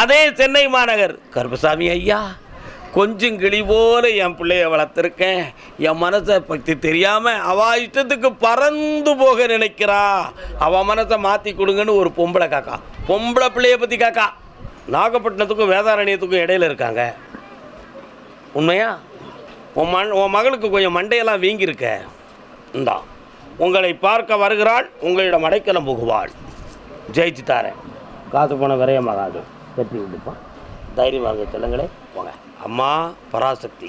அதே சென்னை மாநகர். கருப்பசாமி ஐயா கொஞ்சம் கிளி போல என் பிள்ளைய வளர்த்துருக்கேன். என் மனசை பற்றி தெரியாமல் அவ இஷ்டத்துக்கு பறந்து போக நினைக்கிறா. அவள் மனசை மாற்றி கொடுங்கன்னு ஒரு பொம்பளை காக்கா. பொம்பளை பிள்ளைய பற்றி காக்கா. நாகப்பட்டினத்துக்கும் வேதாரண்யத்துக்கும் இடையில இருக்காங்க. உண்மையா? உன் மண் உன் மகளுக்கு கொஞ்சம் மண்டையெல்லாம் வீங்கியிருக்க. இந்தா உங்களை பார்க்க வருகிறாள் உங்களிடம் அடைக்கலம் புகுவாள். ஜெயிச்சு தாரேன் காசு போன விரயமாகாது. வெற்றி விடுப்பான் தைரியமாக இருங்க செல்லுங்களே போங்க. அம்மா பராசக்தி.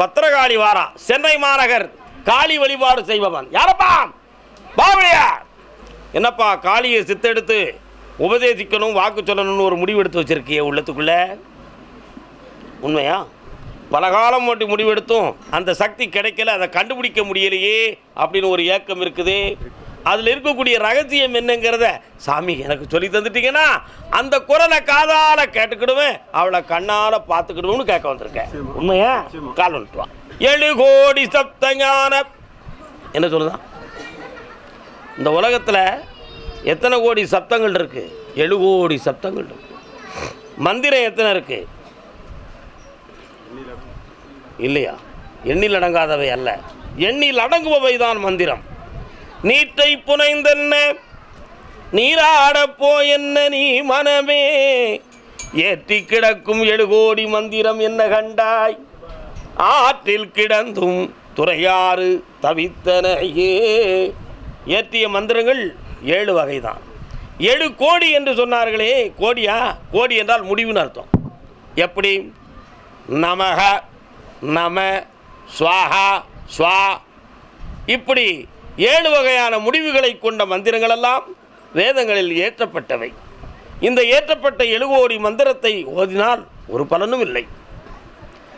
பத்திரகாளி வாரா சென்னை மாநகர் காளி வழிபாடு செய்பவன். யாரப்பா? பாவலியா என்னப்பா காளியை சித்தெடுத்து உபதேசிக்கணும் வாக்கு சொல்லணும்னு ஒரு முடிவு எடுத்து வச்சிருக்கிய உள்ளத்துக்குள்ள? உண்மையா? பல காலம் மட்டும் முடிவெடுத்தும் அந்த சக்தி கிடைக்கல அதை கண்டுபிடிக்க முடியலையே அப்படின்னு ஒரு ஏக்கம் இருக்குது. அதில் இருக்கக்கூடிய ரகசியம் என்னங்கிறத சாமி எனக்கு சொல்லி தந்துட்டீங்கன்னா அந்த குரலை காதால கேட்டுக்கிடுவேன் அவளை கண்ணால பார்த்துக்கிடுவோம்னு கேட்க வந்திருக்கேன். உண்மையா? கால் வந்துட்டு வா. ஏழு கோடி சப்த ஞான. என்ன சொல்லுதான்? இந்த உலகத்தில் எத்தனை கோடி சப்தங்கள் இருக்கு? ஏழு கோடி சப்தங்கள் இருக்கு. மந்திரம் எத்தனை இருக்கு? இல்லையா? எண்ணில் அடங்காதவை அல்ல. எண்ணில் அடங்குபவை தான் மந்திரம். நீட்டை புனைந்தென்ன? நீராடப்போ என்ன நீ மனமே? ஏற்றி கிடக்கும் எழுகோடி மந்திரம் என்ன கண்டாய்? ஆற்றில் கிடந்தும் துறையாறு தவித்தனையே. ஏற்றிய மந்திரங்கள் ஏழு வகைதான். ஏழு கோடி என்று சொன்னார்களே கோடியா? கோடி என்றால் முடிவுன்னு அர்த்தம். எப்படி? நமக நம ஸ்வாஹா ஸ்வா. இப்படி ஏழு வகையான முடிவுகளை கொண்ட மந்திரங்களெல்லாம் வேதங்களில் ஏற்றப்பட்டவை. இந்த ஏற்றப்பட்ட எழுகோடி மந்திரத்தை ஓதினால் ஒரு பலனும் இல்லை.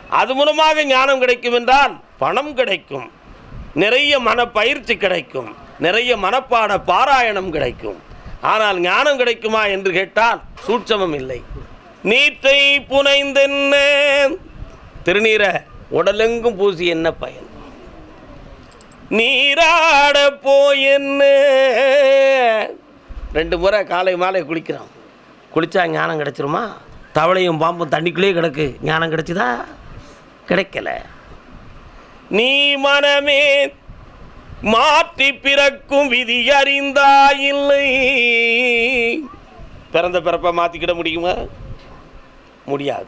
அது மூலமாக ஞானம் கிடைக்கும் என்றால் பணம் கிடைக்கும். நிறைய மன பயிற்சி கிடைக்கும். நிறைய மனப்பாட பாராயணம் கிடைக்கும். ஆனால் ஞானம் கிடைக்குமா என்று கேட்டால் சூட்சமம் இல்லை. நீற்றை புனைந்தென்ன? திருநீரை உடலெங்கும் பூசி என்ன பயன்? நீராட போயின்னு. ரெண்டு முறை காலை மாலை குளிக்கிறோம். குளித்தா ஞானம் கிடச்சிருமா? தவளையும் பாம்பும் தண்ணிக்குள்ளேயே கிடக்கு. ஞானம் கிடச்சிதா? கிடைக்கல. நீ மனமே மாற்றி பிறக்கும் விதி அறிந்தா இல்லை பிறந்த பிறப்பை மாற்றிக்கிட முடியுமா? முடியாது.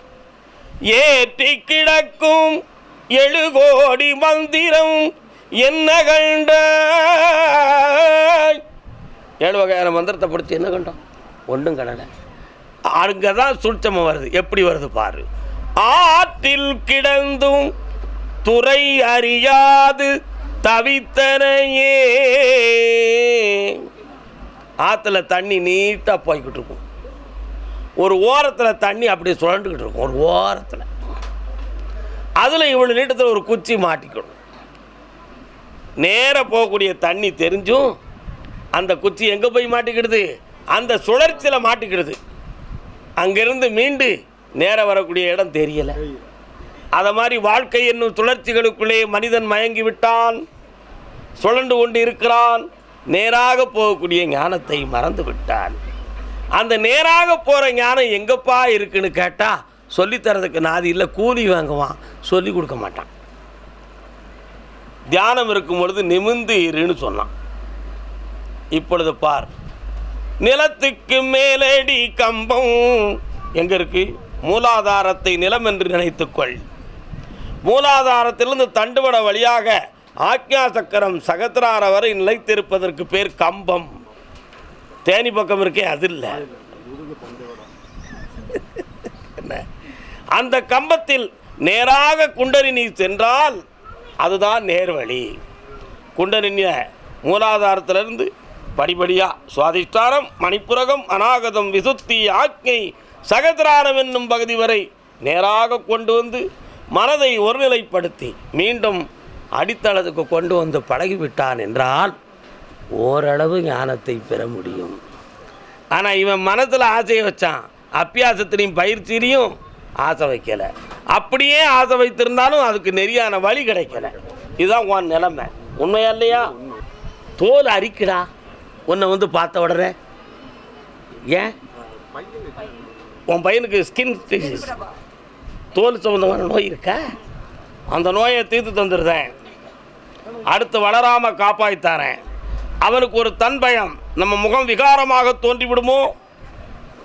ஏற்றி கிடக்கும் எழுகோடி மந்திரம் என்ன கண்ட ஏழு வகையான மந்திரத்தை படித்து என்ன கண்டோம்? ஒன்றும் கடலை அங்கே தான் சுட்சமம் வருது. எப்படி வருது பாரு. ஆற்றில் கிடந்தும் துறை அறியாது தவித்தனையே. ஆற்றுல தண்ணி நீட்டாக போய்கிட்டு இருக்கும் ஒரு ஓரத்தில் தண்ணி அப்படியே சுழண்டுக்கிட்டு இருக்கும் ஒரு ஓரத்தில். அதில் இவ்வளோ நீட்டத்தில் ஒரு குச்சி மாட்டிக்கணும். நேராக போகக்கூடிய தண்ணி தெரிஞ்சும் அந்த குச்சி எங்கே போய் மாட்டிக்கிடுது? அந்த சுழற்சியில் மாட்டிக்கிடுது. அங்கிருந்து மீண்டு நேராக வரக்கூடிய இடம் தெரியலை. அதை மாதிரி வாழ்க்கை என்னும் சுழற்சிகளுக்குள்ளே மனிதன் மயங்கி விட்டான். சுழண்டு கொண்டு இருக்கிறான். நேராக போகக்கூடிய ஞானத்தை மறந்து விட்டான். அந்த நேராக போகிற ஞானம் எங்கப்பா இருக்குன்னு கேட்டால் சொல்லித்தரதுக்கு நாதி இல்லை கூலி வாங்குவான். சொல்லி கொடுக்க மாட்டான். தியானம் இருக்கும் பொழுது நிமிந்து இருன்னு சொன்னான். இப்பொழுது பார். நிலத்துக்கு மேலடி கம்பம். எங்க இருக்கு? மூலாதாரத்தை நிலம் என்று நினைத்துக்கொள் மூலாதாரத்திலிருந்து தண்டுவட வழியாக ஆக்யா சக்கரம் சகத்திரார வரை நிலைத்திருப்பதற்கு பேர் கம்பம். தேனி பக்கம் இருக்கே அது இல்லை. என்ன? அந்த கம்பத்தில் நேராக குண்டலினி சென்றால் அதுதான் நேர்வழி. குண்டலினிய மூலாதாரத்திலிருந்து படிப்படியாக சுவாதிஷ்டானம் மணிப்புரகம் அநாகதம் விசுத்தி ஆக்ஞை சகதிராரம் என்னும் பகுதி வரை நேராக கொண்டு வந்து மனதை ஒருநிலைப்படுத்தி மீண்டும் அடித்தளத்துக்கு கொண்டு வந்து பழகிவிட்டான் என்றால் ஓரளவு ஞானத்தை பெற முடியும். ஆனால் இவன் மனத்தில் ஆசையை வச்சான். அப்பியாசத்திலையும் பயிற்சியிலையும் ஆசை வைக்கலை. அப்படியே ஆசை வைத்திருந்தாலும் அதுக்கு நெறியான வழி கிடைக்கல. இதுதான் உன் நிலைமை. உண்மையா இல்லையா? தோல் அரிக்குடா. உன்னை வந்து பார்த்த உடனே. ஏன்? உன் பையனுக்கு ஸ்கின் தோல் சம்மந்தமான நோய் இருக்கா? அந்த நோயை தீர்த்து தந்துடுறேன். அடுத்து வளராமல் காப்பாற்றித்தாரேன் அவனுக்கு ஒரு தன் பயம். நம்ம முகம் விகாரமாக தோன்றிவிடுமோ?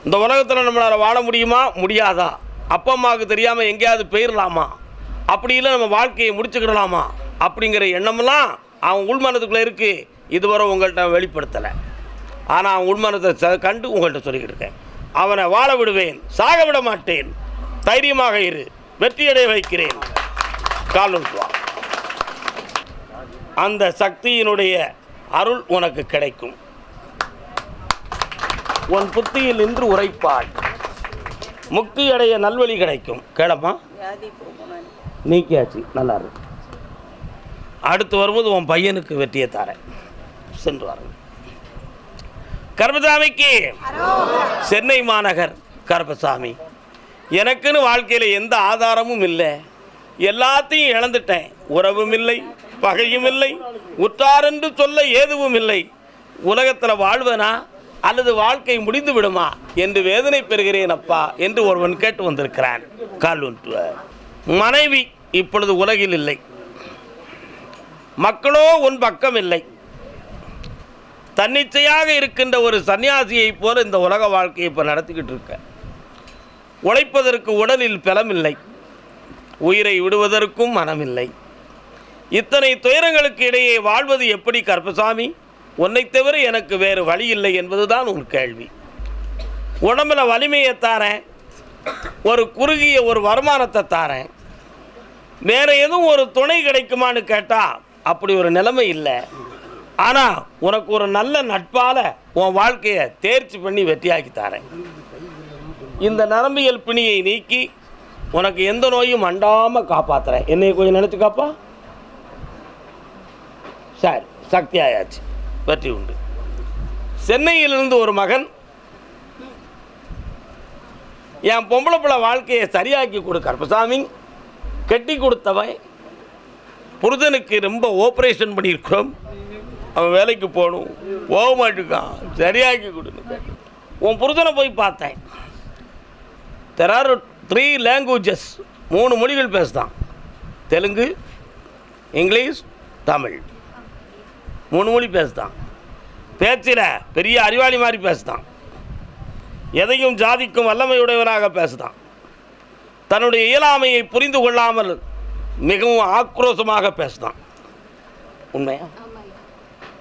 இந்த உலகத்தில் நம்மளால் வாழ முடியுமா? முடியாதா? அப்பா அம்மாவுக்கு தெரியாமல் எங்கேயாவது போயிடலாமா அப்படி இல்லை நம்ம வாழ்க்கையை முடிச்சுக்கிடலாமா? அப்படிங்கிற எண்ணமெல்லாம் அவன் உள்மனத்துக்குள்ளே இருக்குது இதுவரை உங்கள்கிட்ட வெளிப்படுத்தலை. ஆனால் அவன் உள்மனத்தை ச- கண்டு உங்கள்கிட்ட சொல்லிக்கிட்டு இருக்கேன். அவனை வாழ விடுவேன் சாக விட மாட்டேன். தைரியமாக இரு வெற்றியடைய வைக்கிறேன். கால் அந்த சக்தியினுடைய அருள் உனக்கு கிடைக்கும். உன் புத்தியில் நின்று உரைப்பாள் முக்தி அடைய நல்வழி கிடைக்கும். கேளப்பா நீக்கியாச்சு. நல்லா இருக்கு. அடுத்து வரும்போது உன் பையனுக்கு வெற்றியை தரேன். சென்று வாருங்க. கருப்பசாமிக்கு. சென்னை மாநகர் கருப்பசாமி. எனக்குன்னு வாழ்க்கையில் எந்த ஆதாரமும் இல்லை. எல்லாத்தையும் இழந்துட்டேன். உறவும் இல்லை பகையும் இல்லை உற்றாரென்று சொல்ல ஏதுவும் இல்லை. உலகத்தில் வாழ்வனா? அல்லது வாழ்க்கை முடிந்து விடுமா என்று வேதனை பெறுகிறேன் அப்பா என்று ஒருவன் கேட்டு வந்திருக்கிறான். கால் மனைவி இப்பொழுது உலகில் இல்லை. மக்களோ உன் பக்கம் இல்லை. தன்னிச்சையாக இருக்கின்ற ஒரு சன்னியாசியைப் போல இந்த உலக வாழ்க்கையை இப்போ நடத்திக்கிட்டு இருக்க. உழைப்பதற்கு உடலில் பலமில்லை. உயிரை விடுவதற்கும் மனமில்லை. இத்தனை துயரங்களுக்கு இடையே வாழ்வது எப்படி கருப்பசாமி? உன்னை தவிர எனக்கு வேறு வழி இல்லை என்பதுதான் உன் கேள்வி. உடம்புல வலிமையை தாரேன் ஒரு குறுகிய ஒரு வருமானத்தை தாரேன். வேறு எதுவும் ஒரு துணை கிடைக்குமான்னு கேட்டால் அப்படி ஒரு நிலைமை இல்லை. ஆனால் உனக்கு ஒரு நல்ல நட்பால் உன் வாழ்க்கையை தேர்ச்சி பண்ணி வெற்றியாக்கி தரேன். இந்த நரம்பியல் பிணியை நீக்கி உனக்கு எந்த நோயும் அண்டாமல் காப்பாற்றுறேன் என்னை கொஞ்சம் நினச்சி காப்பா? சரி சக்தி ஆயாச்சு. வெற்றி உண்டு. சென்னையிலிருந்து ஒரு மகன் என் பொம்பளை பிள்ளை வாழ்க்கையை சரியாக்கி கொடு கருப்பசாமி. கட்டி கொடுத்தவன். புருதனுக்கு ரொம்ப ஆப்ரேஷன் பண்ணியிருக்கிறோம். அவன் வேலைக்கு போகணும். போக மாட்டேங்கான் சரியாக்கி கொடுன்னு உன் புருதனை போய் பார்த்தேன். தெர் ஆர் த்ரீ லாங்குவேஜஸ் மூணு மொழிகள் பேசுதான். தெலுங்கு இங்கிலீஷ் தமிழ். மூணு மொழி பேசுதான். பேச்சில் பெரிய அறிவாளி மாதிரி பேசுதான். எதையும் ஜாதிக்கும் வல்லமையுடையவனாக பேசுதான். தன்னுடைய இயலாமையை புரிந்து கொள்ளாமல் மிகவும் ஆக்ரோஷமாக பேசுதான். உண்மையா?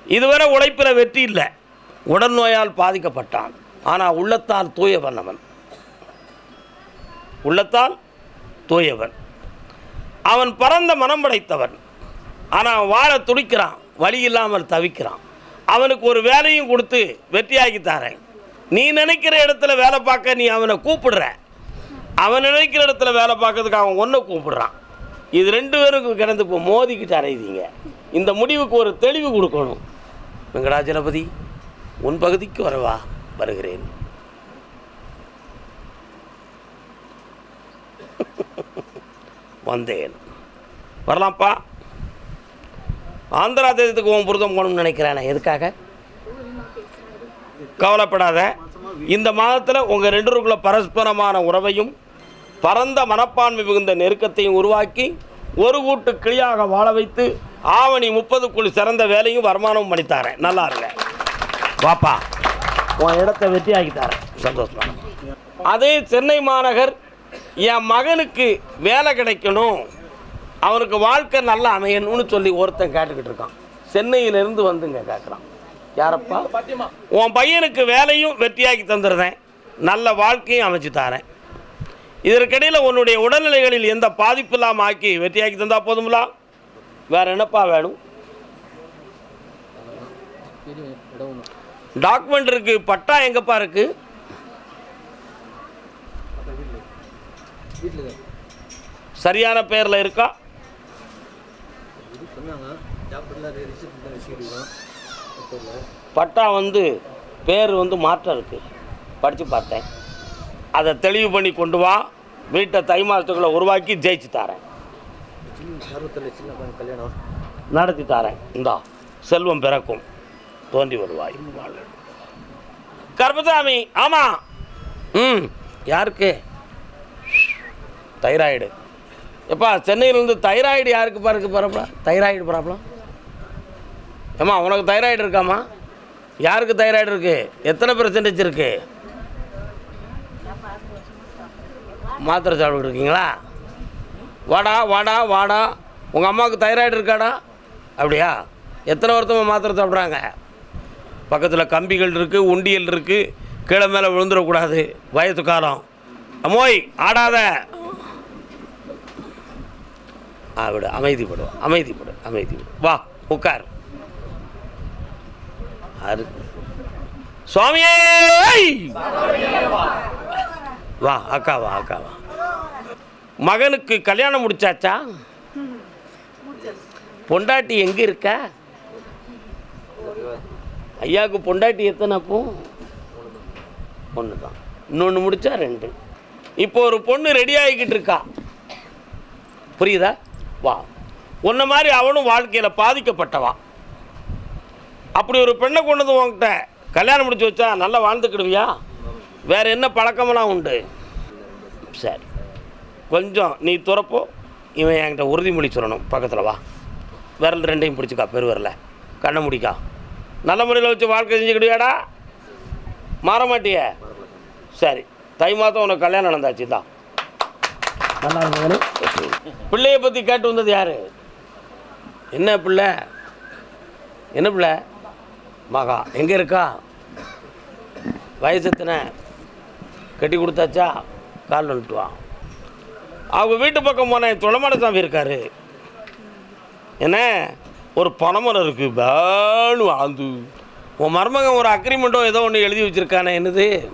இதுவரை உழைப்பில் வெற்றி இல்லை. உடல் நோயால் பாதிக்கப்பட்டான். ஆனால் உள்ளத்தால் தூயவன் அவன். உள்ளத்தால் தூயவன். அவன் பரந்த மனம் படைத்தவன். ஆனால் வாழ துடிக்கிறான். வழி இல்லாமல் தவிக்கிறான். அவனுக்கு ஒரு வேலையும் கொடுத்து வெற்றியாக்கி தரேன். நீ நினைக்கிற இடத்துல வேலை பார்க்க நீ அவனை கூப்பிடுற. அவன் நினைக்கிற இடத்துல வேலை பார்க்கறதுக்கு அவன் ஒன்றை கூப்பிடுறான். இது ரெண்டு பேருக்கும் கிடந்து இப்போ மோதிக்கிட்டு அறையுதீங்க இந்த முடிவுக்கு ஒரு தெளிவு கொடுக்கணும். வெங்கடாஜலபதி உன் பகுதிக்கு வரவா? வருகிறேன். வந்தேன். வரலாம்ப்பா. ஆந்திரா தேசத்துக்கு உன் புருதம் போகணும்னு நினைக்கிறானே எதுக்காக? கவலைப்படாத. இந்த மாதத்தில் உங்கள் ரெண்டுருக்குள்ள பரஸ்பரமான உறவையும் பரந்த மனப்பான்மை மிகுந்த நெருக்கத்தையும் உருவாக்கி ஒரு கூட்டு கிளியாக வாழ வைத்து ஆவணி முப்பதுக்குள் சிறந்த வேலையும் வருமானமும் பண்ணித்தாரேன் நல்லா இருங்க. வாப்பா. உன் இடத்த வெற்றியாக்கி தரேன். சந்தோஷமா அதே சென்னை மாநகர் என் மகனுக்கு வேலை கிடைக்கணும். அவனுக்கு வாழ்க்கை நல்லா அமையணும்னு சொல்லி ஒருத்தன் கேட்டுக்கிட்டு இருக்கான். சென்னையிலேருந்து வந்துங்க கேட்குறான் யாரப்பா? உன் பையனுக்கு வேலையும் வெற்றியாக்கி தந்துடுறேன் நல்ல வாழ்க்கையும் அமைச்சு தரேன். இதற்கிடையில் உன்னுடைய உடல்நிலைகளில் எந்த பாதிப்பு இல்லாமல் ஆக்கி வெற்றியாக்கி தந்தா போதுங்களா வேற என்னப்பா வேணும்? டாக்குமெண்ட் இருக்கு. பட்டா எங்கப்பா இருக்கு? சரியான பேரில் இருக்கா? பட்டா வந்து பேர் வந்து மாற்றம் இருக்கு. படித்து பார்த்தேன். அதை தெளிவு பண்ணி கொண்டு வா. வீட்டை தை மாதத்துக்குள்ளே உருவாக்கி ஜெயிச்சு தரேன். நடத்தி தரேன். இந்தா செல்வம் பிறக்கும். தோன்றி வருவாய். வாழ். கருப்பசாமி ஆமாம் ம் யாருக்கு? தைராய்டு. எப்பா சென்னையிலேருந்து தைராய்டு யாருக்கு பாருக்கு ப்ராப்ளம் தைராய்டு ப்ராப்ளம் ஏம்மா உனக்கு தைராய்டு இருக்காம்மா? யாருக்கு தைராய்டு இருக்குது எத்தனை பெர்சன்டேஜ் இருக்குது மாத்திரை சாப்பிட்டு இருக்கீங்களா? வாடா வாடா வாடா. உங்கள் அம்மாவுக்கு தைராய்டு இருக்காடா? அப்படியா? எத்தனை வருத்தமாக மாத்திரை சாப்பிட்றாங்க? பக்கத்தில் கம்பிகள் இருக்குது உண்டியல் இருக்குது கீழே மேலே விழுந்துடக்கூடாது. வயது காலம். அம்மோய் ஆடாத. விடு அமைதிப்படும் அமைதிப்படும் அமைதிப்படும் வா உட்கார். அரு. சுவாமியே வா அக்கா வா அக்கா வா. மகனுக்கு கல்யாணம் முடிச்சாச்சா? பொண்டாட்டி எங்க இருக்கா? ஐயாவுக்கு பொண்டாட்டி எத்தனை அப்போ? ஒன்று தான் இன்னொன்று முடிச்சா ரெண்டு. இப்போ ஒரு பொண்ணு ரெடி ஆகிக்கிட்டு இருக்கா. புரியுதா? வா. உன்ன மாதிரி அவனும் வாழ்க்கையில் பாதிக்கப்பட்டவா. அப்படி ஒரு பெண்ணை கொண்டு வந்து உன்கிட்ட கல்யாணம் முடிச்சு வச்சா நல்லா வாழ்ந்துக்கிடுவியா? வேற என்ன பழக்கமெல்லாம் உண்டு? சரி. கொஞ்சம் நீ துறப்போ. இவன் என்கிட்ட உறுதிமொழி சொல்லணும். பக்கத்தில் வா. விரல் ரெண்டையும் பிடிச்சிக்கா பெருவரில் கண்ணை முடிக்கா. நல்ல முறையில் வச்சு வாழ்க்கை செஞ்சுக்கிடுவியாடா? மாற மாட்டியே? சரி. தை மாதம் உனக்கு கல்யாணம் நடந்தாச்சு தான் நல்லா பிள்ளைய பற்றி கேட்டு வந்தது யார்? என்ன பிள்ளை? என்ன பிள்ளை? மகா. எங்கே இருக்கா? வயசு எத்தனை? கட்டி கொடுத்தாச்சா? கால் வந்துட்டு அவங்க வீட்டு பக்கம் போனேன் துளமான சாமி இருக்காரு. என்ன? ஒரு பணமரம் இருக்குது பேனு ஆழ்ந்து உன் மருமகன் ஒரு அக்ரிமெண்ட்டோ ஏதோ ஒன்று எழுதி வச்சுருக்கானே என்னது?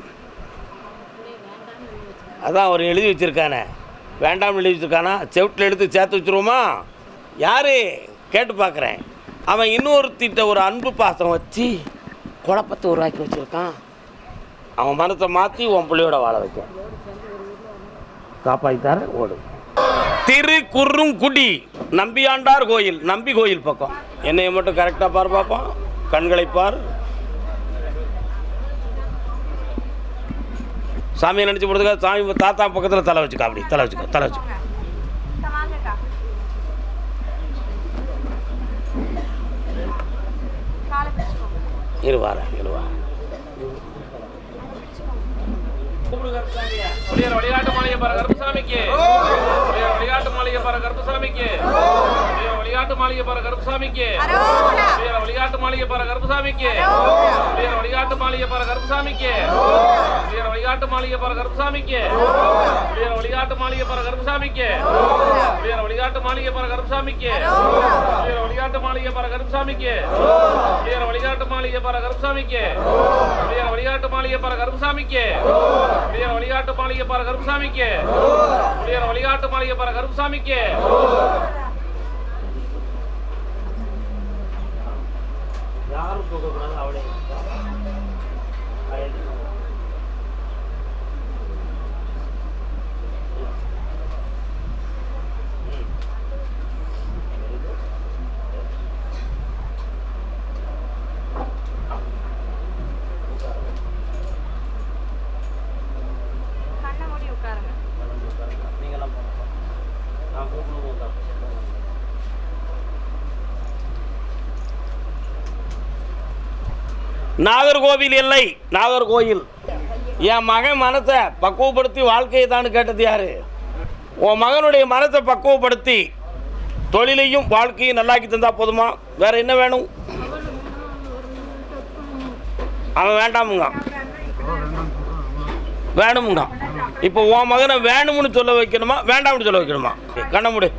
அதான் அவர் எழுதி வச்சுருக்கானே. வேண்டாம்னு எழுதி வச்சிருக்கானா? செவிட்டில் எடுத்து சேர்த்து வச்சுருவோமா? யார்? கேட்டு பார்க்குறேன் அவன் இன்னொருத்திட்ட ஒரு அன்பு பாசம் வச்சு குழப்பத்தை உருவாக்கி வச்சிருக்கான். அவன் மனத்தை மாற்றி உன் பிள்ளையோட வாழ வைக்க காப்பாற்றித்தார ஓடு. திரு குறுங்குடி நம்பியாண்டார் கோயில் நம்பி கோயில் பக்கம். என்னையை மட்டும் கரெக்டாக பார் பார்ப்போம் கண்களை பார். சாமியை நினச்சி போடுறதுக்காக சாமி தாத்தா பக்கத்தில் தலை வச்சுக்கா அப்படி தலை வச்சுக்கோ தலை வச்சுக்கோ. வாங்கக்கா காலை வழிகாட்டு மாளிகை பாரு கருப்புசாமிக்கு. புளியர் வழிகாட்டு மாளிகை பாரு கருப்புசாமிக்கு. புளியர் வழிகாட்டு மாளிகை பாரு கருப்புசாமிக்கு. வழிகாட்டு மாளிகை பாரு கருப்புசாமிக்கு. வழிகாட்டு மாளிகை பாரு கருப்புசாமிக்கு. வழிகாட்டு மாளிகை பர கருப்புசாமிக்கு. புளியர் வழிகாட்டு மாளிகை பர கருப்புசாமிக்கு. புளியர் வழிகாட்டு மாளிகை பர கருப்புசாமிக்கு. புளியர் வழிகாட்டு மாளிகை பர கருப்புசாமிக்கு. புளியர் வழிகாட்டு மாளிகை பர கருப்புசாமிக்கு. புளியர் வழிகாட்டு மாளிகை பர கருப்புசாமிக்கு. புளியர் வழிகாட்டு மாளிகை பர கருப்புசாமிக்கு. புளியர் வழிகாட்டு மாளிகை பர கருப்புசாமிக்கு. யாரும் போகக்கூடாது. நாகர்கோவில் இல்லை. நாகர்கோயில் என் மகன் மனத்தை பக்குவப்படுத்தி வாழ்க்கையை தான் கேட்டது யாரு? உன் மகனுடைய மனத்தை பக்குவப்படுத்தி தொழிலையும் வாழ்க்கையும் நல்லாக்கி தந்தா போதுமா? வேற என்ன வேணும்? அவன் வேண்டாமுங்க. வேணுமுங்க. இப்போ உன் மகனை வேணும்னு சொல்ல வைக்கணுமா? வேண்டாம்னு சொல்ல வைக்கணுமா? கண்ண முடி.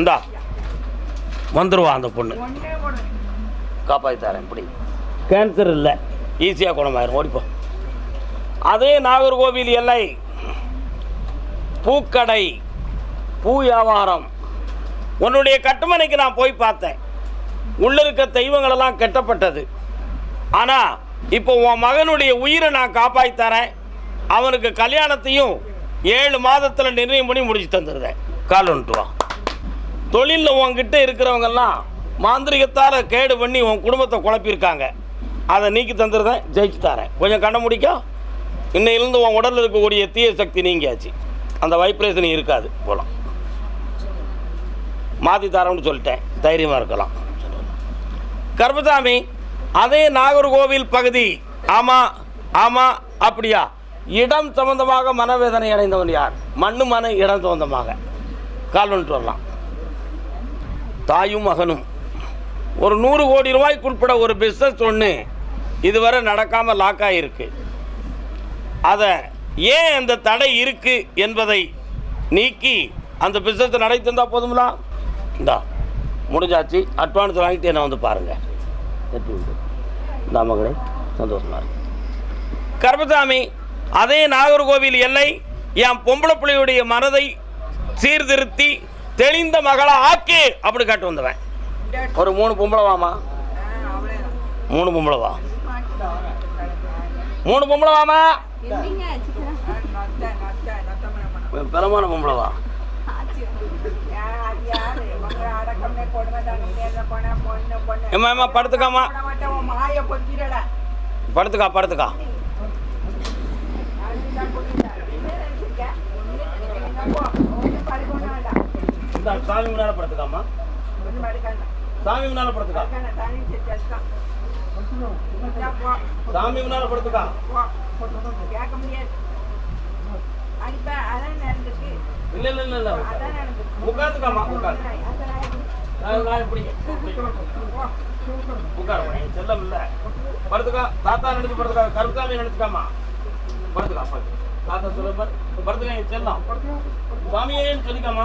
இந்தா. வந்துருவா அந்த பொண்ணு. காப்பாற்றி தரேன் இப்படி கேன்சர் இல்லை. ஈஸியாக குணமாயிரும். ஓடிப்போம் அதே நாகர்கோவில் எல்லை. பூக்கடை பூ வியாபாரம். உன்னுடைய கட்டுமனைக்கு நான் போய் பார்த்தேன். உள்ள இருக்க தெய்வங்களெல்லாம் கெட்டப்பட்டது. ஆனால் இப்போ உன் மகனுடைய உயிரை நான் காப்பாற்றி தரேன். அவனுக்கு கல்யாணத்தையும் ஏழு மாதத்தில் நிர்ணயம் பண்ணி முடிச்சு தந்துடுறேன். கால் வந்துட்டு வா. தொழிலில் உன்கிட்ட இருக்கிறவங்கெல்லாம் மாந்திரிகத்தால் கேடு பண்ணி உன் குடும்பத்தை குழப்பியிருக்காங்க. அதை நீக்கி தந்துடுறேன் ஜெயிச்சு தரேன். கொஞ்சம் கண்ண முடிக்க இன்னையிலிருந்து உன் உடலில் இருக்கக்கூடிய தீய சக்தி நீங்கியாச்சு. அந்த வைப்ரேஷன் இருக்காது. போகலாம் மாற்றி தரோம்னு சொல்லிட்டேன். தைரியமாக இருக்கலாம். கர்பசாமி அதே நாகர்கோவில் பகுதி. ஆமாம் ஆமாம் அப்படியா? இடம் சம்பந்தமாக மனவேதனை அடைந்தவன் யார்? மண்ணு மன இடம் சம்பந்தமாக. கால் வந்துட்டு வரலாம். தாயும் மகனும். ஒரு நூறு கோடி ரூபாய்க்கு உட்பட ஒரு பிஸ்னஸ் ஒன்று இதுவரை நடக்காமல் லாக் ஆகிருக்கு அதை ஏன் அந்த தடை இருக்குது என்பதை நீக்கி அந்த பிஸ்னஸை நடத்தி தந்தா போதுங்களா இந்தா முடிஞ்சாச்சு. அட்வான்ஸ் வாங்கிட்டு என்ன வந்து பாருங்கள் இந்த மகளே சந்தோஷமா இருக்கு. கர்மசாமி அதே நாகர்கோவில் எல்லை என் பொம்பளை பிள்ளையுடைய மனதை சீர்திருத்தி தெளிந்த மகளா ஆக்கு அப்படி கேட்டு வந்தவன். ஒரு மூணு பொம்பளை வாமா மூணு பொம்பளை வா. மூணு பொம்பளை வாமா பெருமான பொம்பளை வா. ஏம்மா ஏம்மா படுத்துக்காமா படுத்துக்கா படுத்துக்கா. சாமி முன்னால படுத்துக்காமா சாமி முன்னால படுத்துக்கா. சாமி முன்னால படுத்துக்கா. கேட்க முடியாது இல்ல இல்ல இல்ல இல்ல. உட்காந்துக்காமா உட்காந்து. இப்படி உட்கார செல்லம் இல்ல. படுத்துக்கா. தாத்தா நினைச்சு படுத்துக்கா. கருத்தாமி நினைச்சுக்காமா படுத்துக்கா தாத்தா சொல்ல படுத்துக்கா செல்லம். சுவாமியேன்னு சொல்லிக்காமா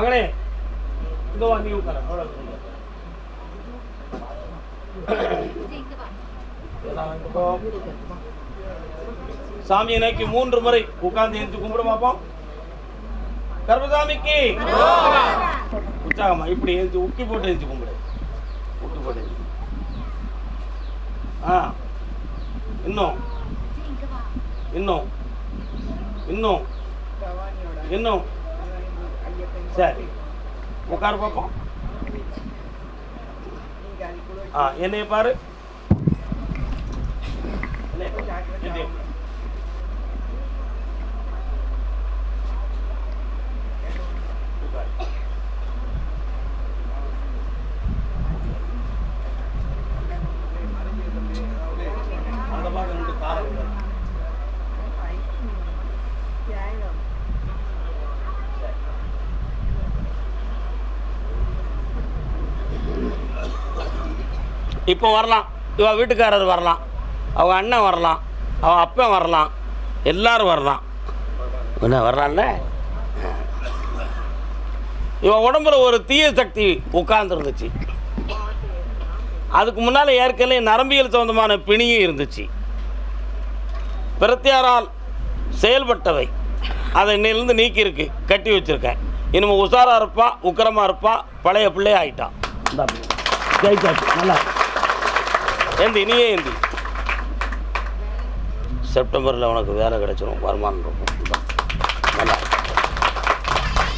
மகளே இங்க வா நீ உட்கார. சாமியை நோக்கி மூன்று முறை உட்கார்ந்து எழுந்து கும்பிட பார்ப்போம் கர்மசாமிக்கு. உற்சாகமா இப்படி எழுந்து உக்கி போட்டு எழுந்து கும்பிடு. உக்கி போட்டு ஆ. இன்னும். இன்னும். இன்னும். இன்னும். சரி உட்கார பார்ப்போம் ஆ என்னைய பாரு என்னைய பாரு. என்னைய பாரு. உட்காரு. அந்த பக்கம் ரெண்டு காலை உட்காரு. இப்போ வரலாம். இவள் வீட்டுக்காரர் வரலாம். அவங்க அண்ணன் வரலாம். அவன் அப்பன் வரலாம். எல்லாரும் வரலாம். என்ன வர்றான்ல இவன் உடம்புல ஒரு தீய சக்தி உட்கார்ந்துருந்துச்சு. அதுக்கு முன்னால் ஏற்கனவே நரம்பியல் சம்பந்தமான பிணியும் இருந்துச்சு. பிரத்தியாரால் செயல்பட்டவை. அதை இன்னிலிருந்து நீக்கியிருக்கு கட்டி வச்சிருக்கேன். இனிமேல் உஷாராக இருப்பா உக்கரமாக இருப்பா பழைய பிள்ளைய ஆயிட்டான் ஜெயிச்சாச்சு நல்லா ஏந்தி நீயே ஏந்தி. செப்டம்பரில் உனக்கு வேலை கிடைச்சிரும் வருமானம் இருக்கும். நல்லா.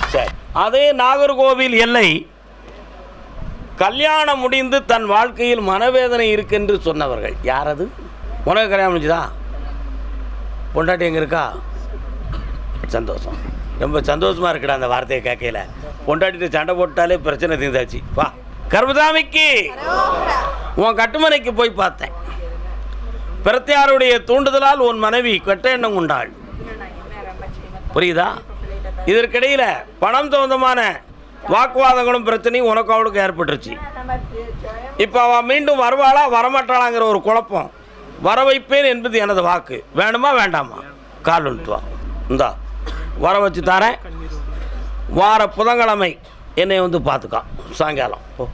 சரி. அதே நாகர்கோவில் எல்லை கல்யாணம் முடிந்து தன் வாழ்க்கையில் மனவேதனை இருக்கென்று சொன்னவர்கள் யார் அது? உனக்கு கல்யாணம் முடிஞ்சுதா? பொண்டாட்டி எங்கே இருக்கா? சந்தோஷம். ரொம்ப சந்தோஷமாக இருக்குடா அந்த வார்த்தையை கேட்கையில. பொண்டாட்டிட்டு சண்டை போட்டாலே பிரச்சனை தீர்ந்தாச்சு. வா. கர்மசாமிக்கு. உன் கட்டுமனைக்கு போய் பார்த்தேன். பிரத்தியாருடைய தூண்டுதலால் உன் மனைவி கெட்ட எண்ணம் உண்டாள் புரியுதா? இதற்கிடையில் பணம் சம்பந்தமான வாக்குவாதங்களும் பிரச்சனையும் உனக்கு அவளுக்கு ஏற்பட்டுருச்சு. இப்போ அவள் மீண்டும் வருவாளா? வரமாட்டாளாங்கிற ஒரு குழப்பம். வர வைப்பேன் என்பது எனது வாக்கு. வேணுமா வேண்டாமா? கால் வந்துட்டு வா. இந்தா வர வச்சு தரேன். வார புதன்கிழமை என்னை வந்து பார்த்துக்கான் சாயங்காலம். போ.